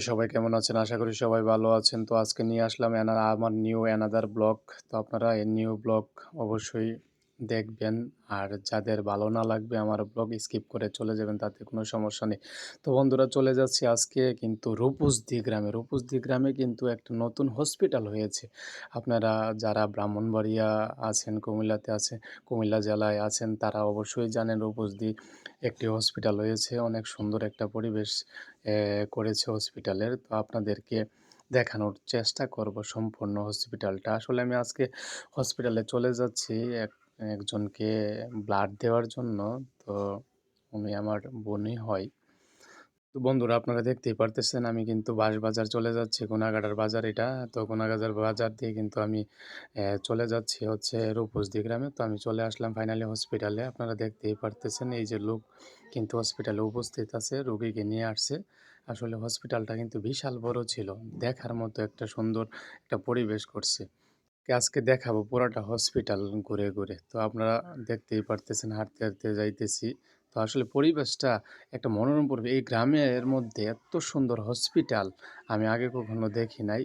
সবাই কেমন আছেন? আশা করি সবাই ভালো আছেন। তো আজকে নিয়ে আসলাম আমার নিউ অ্যানাদার ব্লগ। তো আপনারা এই নিউ ব্লগ অবশ্যই দেখবেন। আর যাদের ভালো না লাগবে আমার ব্লগ স্কিপ করে চলে যাবেন তাতে কোনো সমস্যা নেই। তো বন্ধুরা চলে যাচ্ছি আজকে কিন্তু রূপসদি গ্রামে। রূপসদি গ্রামে কিন্তু একটা নতুন হসপিটাল হয়েছে। আপনারা যারা ব্রাহ্মণবাড়িয়া আছেন, কুমিল্লাতে আছে কুমিল্লা জেলায় আছেন তারা অবশ্যই জানেন রূপসদি একটি হসপিটাল হয়েছে। অনেক সুন্দর একটা পরিবেশ করেছে হসপিটালের। তো আপনাদেরকে দেখানোর চেষ্টা করব সম্পূর্ণ হসপিটালটা। আসলে আমি আজকে হসপিটালে চলে যাচ্ছি এক একজনকে ব্লাড দেওয়ার জন্য। তো উনি আমার বোনই হয়। তো বন্ধুরা আপনারা দেখতেই পারতেছেন আমি কিন্তু বাঁশবাজার চলে যাচ্ছি। গুনাগাড়ার বাজার এটা। তো গুনাগাজার বাজার দিয়ে কিন্তু আমি চলে যাচ্ছি হচ্ছে রূপসদি গ্রামে। তো আমি চলে আসলাম ফাইনালি হসপিটালে। আপনারা দেখতেই পারতেছেন এই যে লোক কিন্তু হসপিটালে উপস্থিত আছে, রোগীকে নিয়ে আসছে। আসলে হসপিটালটা কিন্তু বিশাল বড় ছিল। দেখার মতো একটা সুন্দর একটা পরিবেশ করছে। আজকে দেখাবো পুরাটা হসপিটাল ঘুরে, ঘুরে। তো আপনারা দেখতেই পারতেছেন হাঁটতে, হাঁটতে যাইতেছি। তো আসলে পরিবেশটা একটা মনোরম পরিবেশ। এই গ্রামের মধ্যে এত সুন্দর হসপিটাল আমি আগে কখনো দেখি নাই।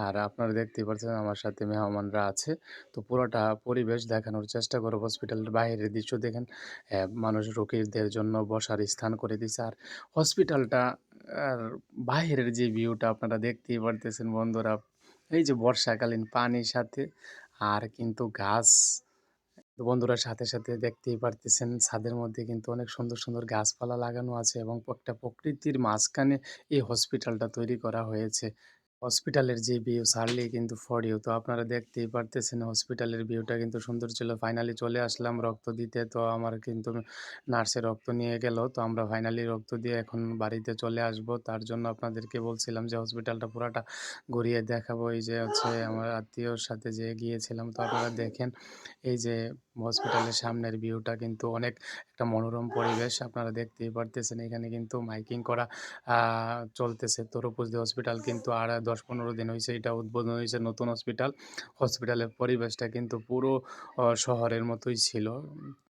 আর আপনারা দেখতেই পারছেন আমার সাথে মেহমানরা আছে। তো পুরোটা পরিবেশ দেখানোর চেষ্টা করব। হসপিটালের বাইরের দৃশ্য দেখেন। মানুষ রোগীদের জন্য বসার স্থান করে দিছে। আর হসপিটালটা আর বাইরের যে ভিউটা আপনারা দেখতেই পারতেছেন বন্ধুরা। এই যে বর্ষাকালীন পানির সাথে আর কিন্তু গাছ বন্ধুরা সাথে, সাথে দেখতেই পারতেছেন ছাদের মধ্যে কিন্তু অনেক সুন্দর, সুন্দর গাছপালা লাগানো আছে এবং একটা প্রকৃতির মাঝখানে এই হসপিটালটা তৈরি করা হয়েছে। হসপিটালের যে ভিউ ছাড়লেই কিন্তু ফর ইউ। তো আপনারা দেখতেই পারতেছেন হসপিটালের ভিউটা কিন্তু সুন্দর ছিল। ফাইনালি চলে আসলাম রক্ত দিতে। তো আমার কিন্তু নার্সে রক্ত নিয়ে গেল। তো আমরা ফাইনালি রক্ত দিয়ে এখন বাড়িতে চলে আসব। তার জন্য আপনাদেরকে বলছিলাম যে হসপিটালটা পুরাটা ঘুরিয়ে দেখাবো। এই যে হচ্ছে আমার আত্মীয়র সাথে যেয়ে গিয়েছিলাম। তো আপনারা দেখেন, এই যে হসপিটালের সামনের ভিউটা কিন্তু অনেক একটা মনোরম পরিবেশ। আপনারা দেখতেই পারতেছেন, এখানে কিন্তু মাইকিং করা চলতেছে। তো রূপসদি হসপিটাল কিন্তু আর ১০-১৫ দিন হয়েছে এটা উদ্বোধন হয়েছে নতুন হসপিটাল। হসপিটালের পরিবেশটা কিন্তু পুরো শহরের মতোই ছিল।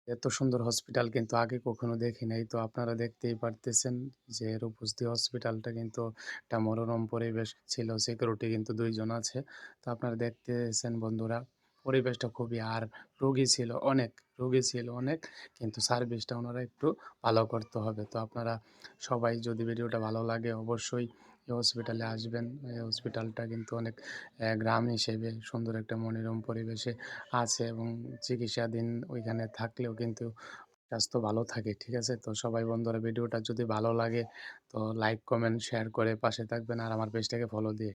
এত সুন্দর হসপিটাল কিন্তু আগে কখনো দেখি নাই। তো আপনারা দেখতেই পারতেছেন যে রূপসদি হসপিটালটা কিন্তু একটা মনোরম পরিবেশ ছিল। সিকিউরিটি কিন্তু দুইজন আছে। তো আপনারা দেখতেছেন বন্ধুরা পরিবেশটা খুবই আর রোগী ছিল অনেক, রোগী ছিল অনেক। কিন্তু সার্ভিসটা ওনারা একটু ভালো করতে হবে। তো আপনারা সবাই যদি ভিডিওটা ভালো লাগে অবশ্যই এই হসপিটালে আসবেন। এই হসপিটালটা কিন্তু অনেক গ্রাম হিসেবে সুন্দর একটা মনোরম পরিবেশে আছে এবং চিকিৎসাধীন ওইখানে থাকলেও কিন্তু স্বাস্থ্য ভালো থাকে। ঠিক আছে? তো সবাই বন্ধুরা ভিডিওটা যদি ভালো লাগে তো লাইক, কমেন্ট, শেয়ার করে পাশে থাকবেন আর আমার পেজটাকে ফলো দিয়ে